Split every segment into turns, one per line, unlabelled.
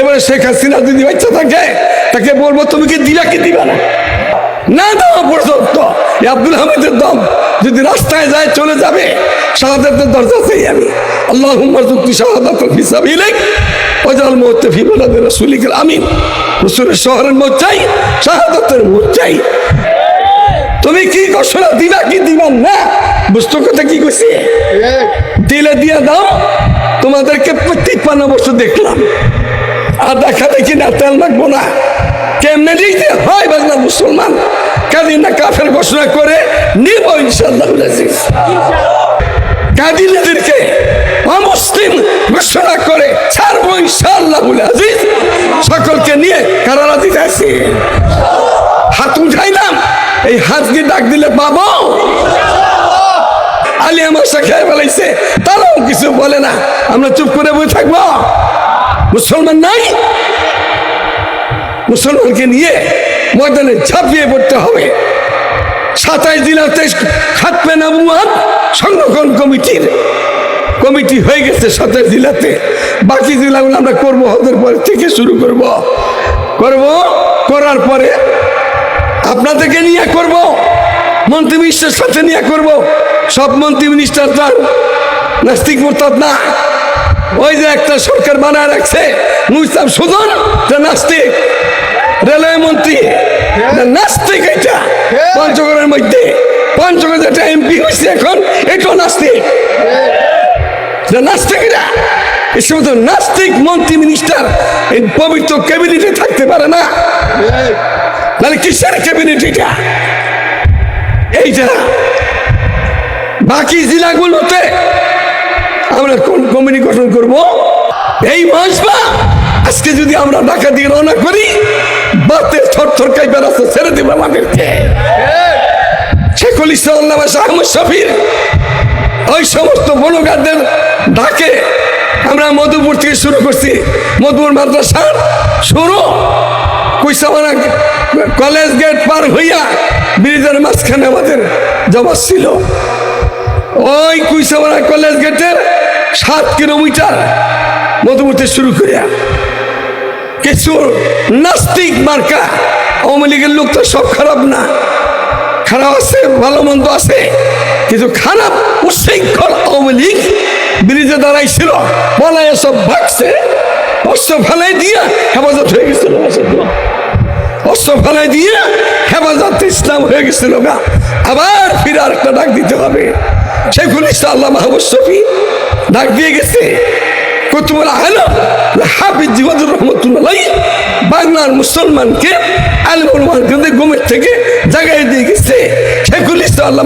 এবারে শেখ হাসিনা যদি বাচ্চা থাকে তাকে বলব তুমি কি দিলা কি দিবা না? না দেওয়া পর্যন্ত। আব্দুল হামিদের দম যদি রাস্তায় যায় চলে যাবে শাহাদাতের দরজা চাই আমি। আল্লাহ যুক্তি শাহাদাত হিসাব ইলেক ওজাল মহতে ফি বলাদের রসুলিকের আমিন। রসুলের শহরের মত চাই শাহাদাতের মত চাই। তুমি কি ঘোষণা দিবা কি দিবা না? বুঝতো কথা কি কইছে? দিলে দিয়ে দাও তোমাদেরকে তিপ্পান্ন বছর দেখলাম। আর দেখা দেখি না, তেল মাখবো না। কেমনে লিখতে হয় বাংলা মুসলমান। কাদি না, কাফের ঘোষণা করে নিব ইনশাল্লাহ কাদিনীদেরকে অমুসলিম ঘোষণা করে ছাড়বো ইনশাল্লাহ আজিজ সকলকে নিয়ে কারারা দিতে আসি হাত উঠাইলাম এই হাতকে ডাক দিলে পাবো। আলী আমার খেয়ে ফেলাইছে, তারাও কিছু বলে না। আমরা চুপ করে বসে থাকব। মুসলমান নাই? মুসলমানকে নিয়ে ময়দানে ঝাঁপিয়ে পড়তে হবে। সাতাইশ জেলাতে খাতবে নবুয়াত সংরক্ষণ কমিটির। কমিটি হয়ে গেছে সাতাইশ জেলাতে বাকি জেলাগুলো আমরা করব হদের পরে থেকে শুরু করব। করব, করার পরে আপনাদেরকে নিয়ে করব, মন্ত্রী মিনিস্টার সাথে নিয়ে করব। সব মন্ত্রী মিনিস্টার তার নাস্তিক মোরতাদ না। ওই যে একটা সরকার বানায় রাখছে নুইসাম সুজন নাস্তিক, রেলওয়ে মন্ত্রী নাস্তিক এটা পঞ্চগড়ের মধ্যে। পঞ্চগড় যেটা এমপি হয়েছে এখন, এটাও নাস্তিক। এটা নাস্তিক এটা এই সমস্ত নাস্তিক মন্ত্রী মিনিস্টার এই পবিত্র ক্যাবিনেটে থাকতে পারে না। তাহলে কিসের ক্যাবিনেট এটা? এইটা। বাকি জেলাগুলোতে আমরা কোন কমিটি গঠন করব? এই মাস বা? আজকে যদি আমরা ঢাকা দিয়ে রওনা করি, বাতের থর থর কাইবার আছে ছেড়ে দেবো আমাদেরকে। শেখুল ইসলাম আহমদ শফির, ওই সমস্ত বনগারদের ঢাকে আমরা মধুপুর থেকে শুরু করছি। মধুপুর মাদ্রাসা শুরু। কুইসামানা কলেজ গেট পার হইয়া ব্রিজের মাঝখানে আমাদের জবাস ছিল। ওই কুইসামারা কলেজ গেটের সাত কিলোমিটার মধুমতি শুরু করিয়া কিছু নাস্তিক মার্কা আওয়ামী লীগের লোক তো সব খারাপ না। খারাপ আছে, ভালো মন্দ আছে, কিন্তু খারাপ উশৃঙ্খল আওয়ামী লীগ ব্রিজে দাঁড়াইছিল বলায় সব ভাগছে। অস্ত্র ফেলাই দিয়ে হেফাজত হয়ে গেছিল অস্ত্র ফেলাই দিয়ে হেফাজত ইসলাম হয়ে গেছিল আবার ফিরে আরেকটা ডাক দিতে হবে। ইসলাম আল্লাহ মাহবুব শফি ডাক দিয়ে গেছে। মুসলমানকে থেকে দিয়ে গেছে। আল্লাহ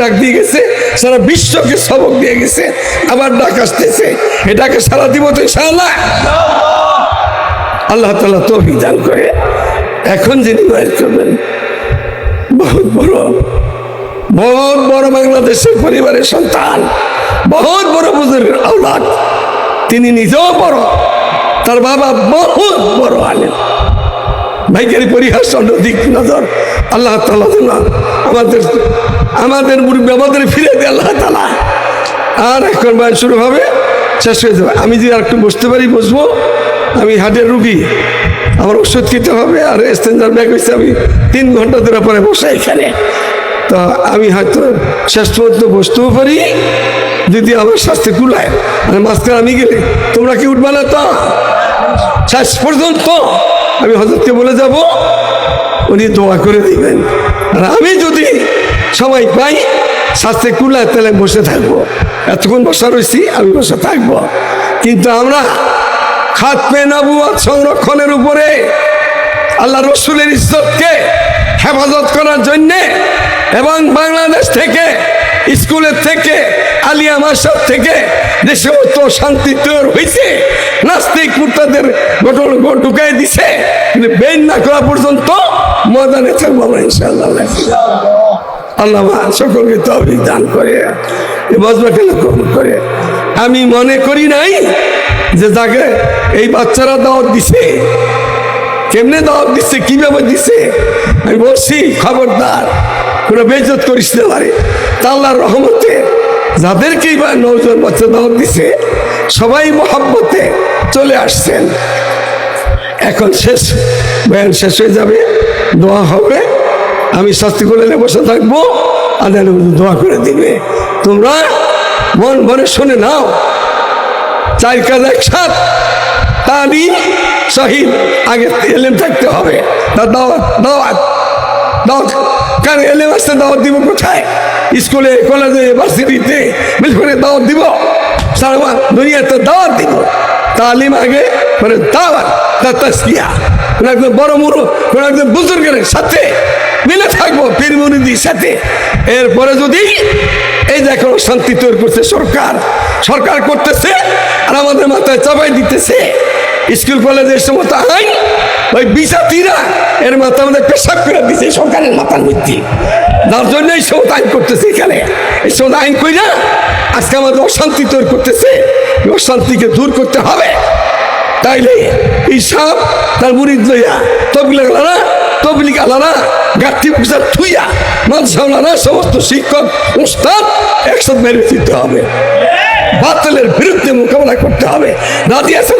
ডাক দিয়ে গেছে, সারা বিশ্বকে সবক দিয়ে গেছে। আবার ডাক আসতেছে। এটাকে সারা দিব তো আল্লাহ তালা তো দান করে। এখন যিনি করবেন বহুত বড় বহুত বড় বাংলাদেশের পরিবারের সন্তান। বহুত বড় বুজুর্গের আওলাদ। তিনি নিজেও বড়, তার বাবা বহুত বড় আলেন ভাইকারি পরিহাস দিক নজর, আল্লাহ তালা যেন আমাদের আমাদের আমাদের ফিরে দেয় আল্লাহ তালা আর এখন বয়ান শুরু হবে, শেষ হয়ে যাবে। আমি যদি আর একটু বসতে পারি, বসবো? আমি হাটের রুগী, আমার ওষুধ খেতে হবে, আর স্টেঞ্জার ব্যাগ হয়েছে, আমি তিন ঘণ্টা ধরে পরে বসে এখানে। তো আমি হয়তো শেষ পর্যন্ত বসতেও পারি যদি আমার স্বাস্থ্য কুলায়। আর মাঝখানে আমি গেলে, তোমরা কি উঠবে না তো? শেষ পর্যন্ত আমি হজরতকে বলে যাব, উনি দোয়া করে দিবেন। আর আমি যদি সময় পাই স্বাস্থ্যে কুলায় তাহলে বসে থাকব। এতক্ষণ বসা রয়েছি আমি বসে থাকব। কিন্তু আমরা খাত খাতমে নবুয়াত সংরক্ষণের উপরে আল্লাহ রসুলের ইজ্জতকে হেফাজত করার জন্যে এবং বাংলাদেশ থেকে, স্কুলের থেকে, আলিয়া মাসার থেকে যে সমস্ত শান্তি তৈরি হয়েছে, নাস্তিক মুক্তাদের ঘটন ঢুকাই দিছে, কিন্তু বেন না করা পর্যন্ত ময়দানে থাকব আমরা, ইনশাআল্লাহ। আল্লাহ সকলকে তহবিল দান করে বজবাকে কবুল করে। আমি মনে করি নাই যে তাকে এই বাচ্চারা দাওয়াত দিছে, কেমনে দাওয়াত দিচ্ছে কীভাবে দিছে? আমি বলছি, খবরদার। কোনো বেজত করিস না পারে তা আল্লাহর রহমতে যাদেরকেই বা নজন বাচ্চা দাওয়াত দিছে, সবাই মহাব্বতে চলে আসছেন। এখন শেষ, বয়ান শেষ হয়ে যাবে, দোয়া হবে। আমি শাস্তি করে বসে থাকব আদান দোয়া করে দিবে। তোমরা মন ভরে শুনে নাও। চার কাজ একসাথ তালি শহীদ আগে এলেম থাকতে হবে। তার দাওয়াত দাওয়াত। দিব কোথায়? স্কুলে, কলেজে দিব। দিব। সাথে মিলে থাকব, পীর সাথে। এরপরে যদি এই যে এখন শান্তি তৈরি করছে সরকার সরকার করতেছে আর আমাদের মাথায় চাপাই দিতেছে, স্কুল, কলেজের সমস্ত আইন ওই বিচাতিরা এর মাথা আমাদের পেশাব করে দিছে সরকারের মাথার মধ্যে। যার জন্য এই সমস্ত আইন করতেছে এখানে। এই সমস্ত আইন কই না আজকে আমাদের অশান্তি তৈরি করতেছে। এই অশান্তিকে দূর করতে হবে। তাইলে ইসাব তার মুড়ি লইয়া তবলিগ আলারা তবলিগ আলারা, গাঠি পূজা থুইয়া মাঝাওলারা সমস্ত শিক্ষক উস্তাদ একসাথে মেরে দিতে হবে। বাতিলের বিরুদ্ধে মোকাবেলা করতে হবে। রাজি আছেন